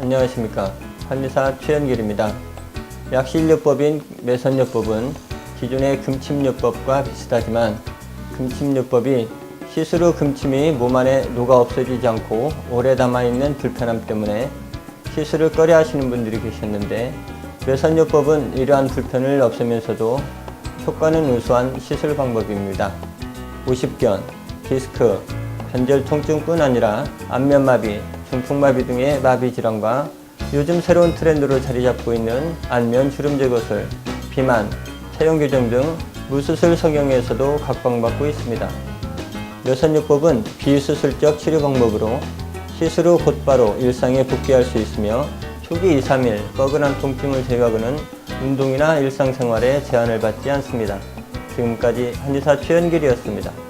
안녕하십니까 한의사 최현길입니다. 약실요법인 매선요법은 기존의 금침요법과 비슷하지만 금침요법이 시술 후 금침이 몸 안에 녹아 없어지지 않고 오래 남아있는 불편함 때문에 시술을 꺼려 하시는 분들이 계셨는데 매선요법은 이러한 불편을 없애면서도 효과는 우수한 시술 방법입니다. 오십견, 디스크, 관절 통증뿐 아니라 안면마비, 중풍마비 등의 마비 질환과 요즘 새로운 트렌드로 자리 잡고 있는 안면 주름 제거술, 비만, 체형 교정 등 무수술 성형에서도 각광받고 있습니다. 여선요법은 비수술적 치료 방법으로 시술 후 곧바로 일상에 복귀할 수 있으며 초기 2, 3일 뻐근한 통증을 제거하고는 운동이나 일상생활에 제한을 받지 않습니다. 지금까지 한의사 최현길이었습니다.